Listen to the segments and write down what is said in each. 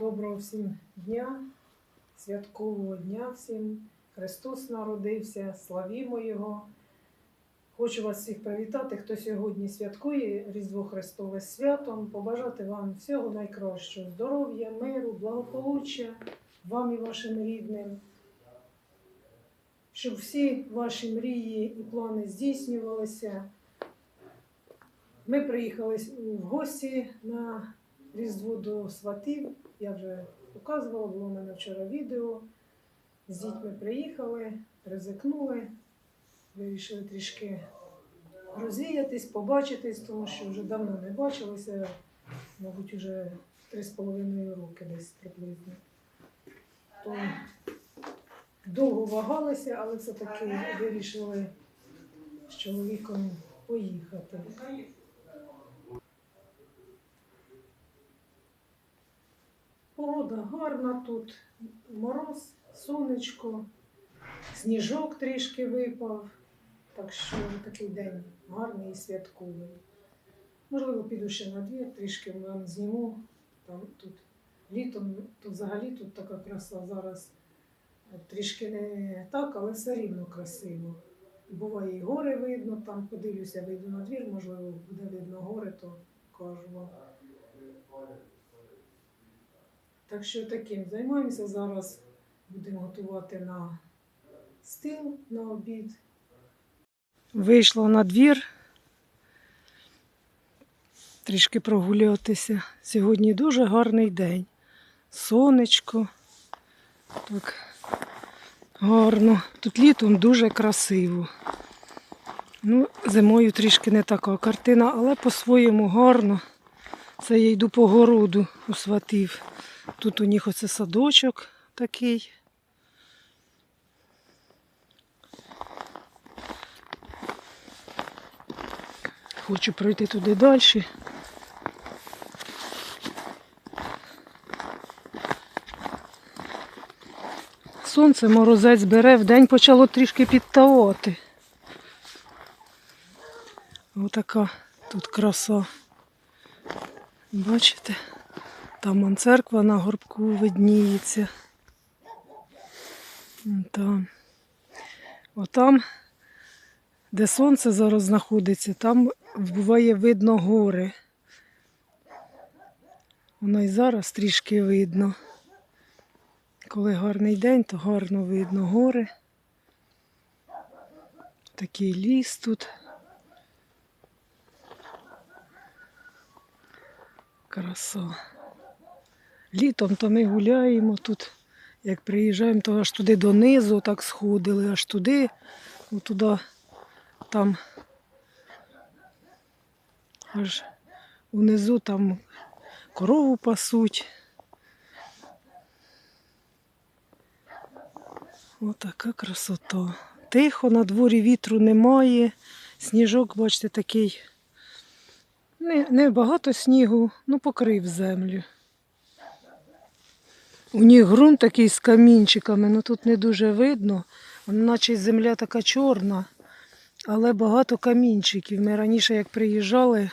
Доброго всім дня, святкового дня всім. Христос народився, славімо Його. Хочу вас всіх привітати, хто сьогодні святкує Різдво Христове святом, побажати вам всього найкращого здоров'я, миру, благополуччя вам і вашим рідним. Щоб всі ваші мрії і плани здійснювалися. Ми приїхали в гості на Різдво до сватів. Я вже показувала, було в мене вчора відео. З дітьми приїхали, ризикнули, вирішили трішки розвіятись, побачитись, тому що вже давно не бачилися, мабуть, вже три з половиною роки десь приблизно. То довго вагалися, але все-таки вирішили з чоловіком поїхати. Погода гарна тут, мороз, сонечко, сніжок трішки випав, так що такий день гарний і святковий. Можливо, піду ще на двір, трішки вам зніму. Там тут літом, то взагалі тут така краса зараз трішки не так, але все рівно красиво. Буває і гори видно, там подивлюся, вийду на двір, можливо, буде видно гори, то кажу. Так що таким займаємося зараз. Будемо готувати на стіл на обід. Вийшла на двір. Трішки прогулюватися. Сьогодні дуже гарний день. Сонечко. Так гарно. Тут літом дуже красиво. Ну, зимою трішки не така картина, але по-своєму гарно. Це я йду по городу у сватів. Тут у них оце садочок такий. Хочу пройти туди далі. Сонце морозець бере, вдень почало трішки підтавати. Отака тут краса. Бачите? Там он церква на горбку видніється. Там. Отам, де сонце зараз знаходиться, там буває видно гори. Воно і зараз трішки видно. Коли гарний день, то гарно видно гори. Такий ліс тут. Краса. Літом то ми гуляємо тут. Як приїжджаємо, то аж туди донизу так сходили, аж туди, ну, туди, там аж унизу там корову пасуть. Отака красота. Тихо, на дворі вітру немає. Сніжок, бачите, такий. Не, не багато снігу, ну покрив землю. У них ґрунт такий з камінчиками, ну тут не дуже видно. Наче земля така чорна, але багато камінчиків. Ми раніше, як приїжджали,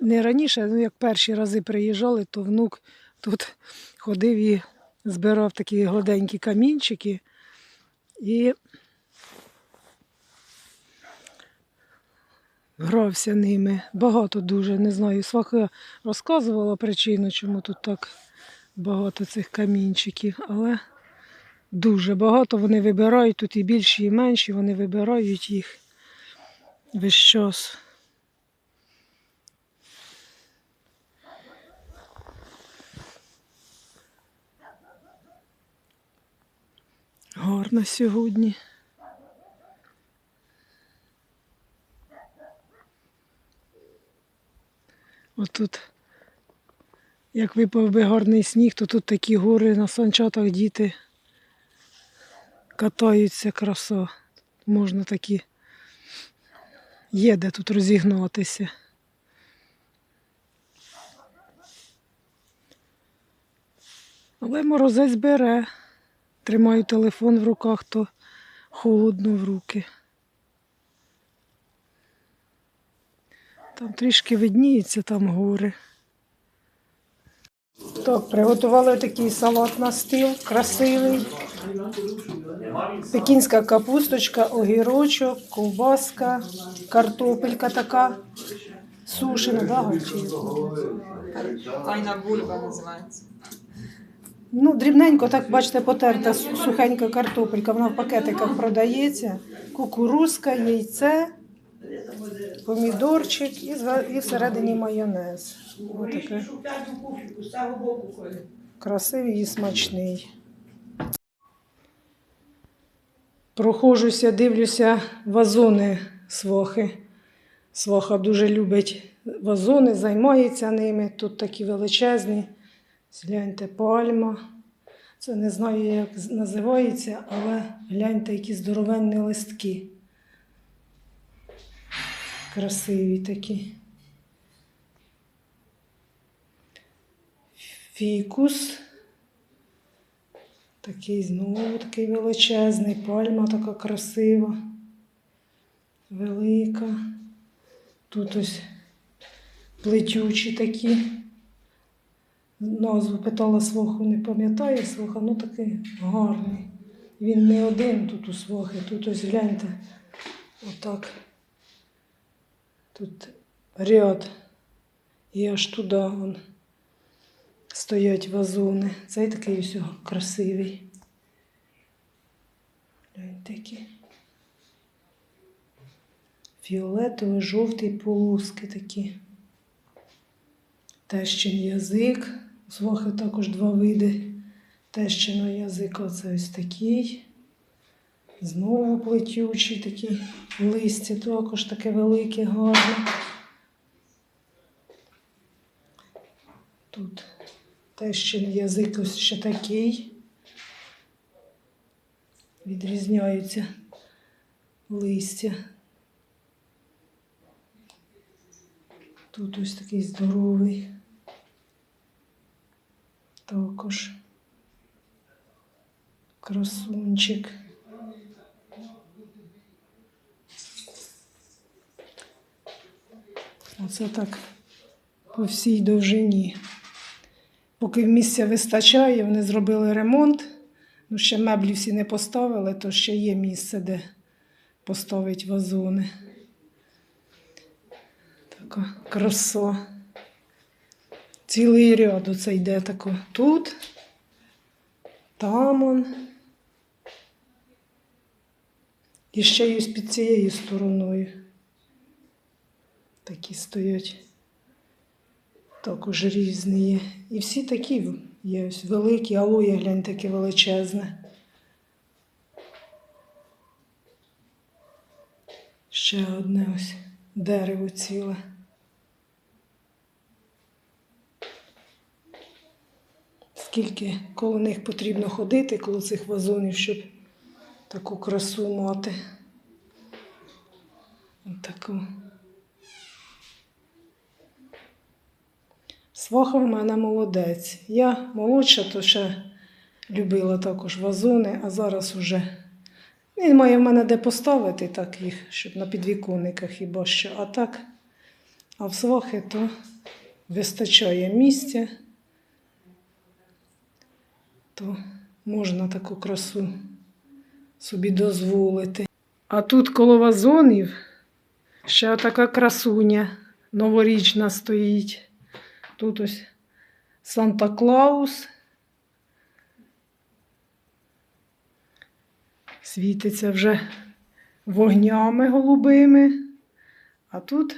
не раніше, ну як перші рази приїжджали, то внук тут ходив і збирав такі гладенькі камінчики. І грався ними. Багато дуже, не знаю. Сваха розказувала причину, чому тут так багато цих камінчиків, але дуже багато вони вибирають, тут і більші, і менші, вони вибирають їх весь час. Гарно сьогодні. Отут як випав би гарний сніг, то тут такі гори на санчатах діти катаються, краса. Можна такі. Є де тут розігнатися. Але морозець бере. Тримаю телефон в руках, то холодно в руки. Там трішки видніється, там гори. Так, приготували такий салат на стіл, красивий. Пекінська капусточка, огірочок, ковбаска, картопелька така. Сушена, да? Тайна бульба називається. Ну, дрібненько, так бачите, потерта сухенька картопелька, вона в пакетиках продається. Кукурузка, яйце, помідорчик і, зва- і всередині майонез. Отаке. Красивий і смачний. Прохожуся, дивлюся вазони свохи. Сваха дуже любить вазони, займається ними. Тут такі величезні. Гляньте, пальма. Це не знаю, як називається, але гляньте, які здоровенні листки. Красиві такі. Фікус. Такий знову такий величезний, пальма така красива, велика. Тут ось плетючі такі. Назву питала своху, не пам'ятає своха, ну такий гарний. Він не один тут у свохи, тут ось гляньте. Отак. Тут ряд. І аж туди он, стоять вазони. Цей такий ось красивий. Який. Фіолетовий, жовтий полоски такі. Тещин язик. У також два види тещиного язика. Це ось такий. Знову плетючий такий листя, також таке велике, гарне. Тут тещин язик ось ще такий. Відрізняються листя. Тут ось такий здоровий. Також красунчик. Оце так по всій довжині. Поки місця вистачає, вони зробили ремонт. Ну, ще меблі всі не поставили, то ще є місце, де поставити вазони. Така краса. Цілий ряд оце йде тако. Тут, там он. І ще й під цією стороною. Такі стоять. Також різні є. І всі такі є ось великі, алоє, глянь, таке величезне. Ще одне ось дерево ціле. Скільки коло них потрібно ходити, коло цих вазонів, щоб таку красу мати. Таку. Сваха в мене молодець. Я молодша, то ще любила також вазони, а зараз уже він має в мене де поставити так їх, щоб на підвіконниках хіба що. А так, а в свахи то вистачає місця, то можна таку красу собі дозволити. А тут коло вазонів ще така красуня новорічна стоїть. Тут ось Санта-Клаус. Світиться вже вогнями голубими. А тут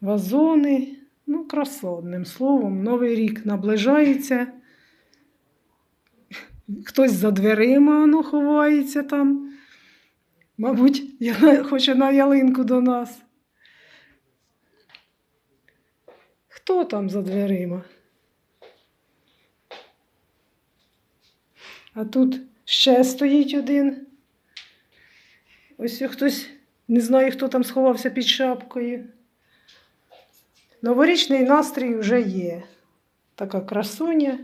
вазони. Ну, краса, одним словом, Новий рік наближається. Хтось за дверима воно ховається там. Мабуть, хоче на ялинку до нас. Хто там за дверима? А тут ще стоїть один. Ось хтось не знаю, хто там сховався під шапкою. Новорічний настрій вже є. Така красуня.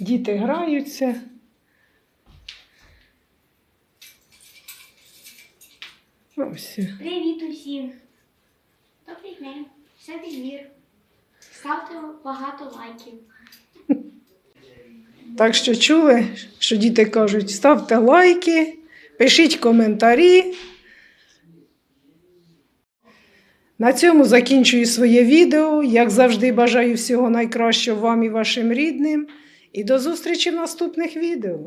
Діти граються. Ось. Привіт усім! День! Двір. Ставте багато лайків. Так що чули, що діти кажуть, ставте лайки, пишіть коментарі. На цьому закінчую своє відео. Як завжди, бажаю всього найкращого вам і вашим рідним. І до зустрічі в наступних відео.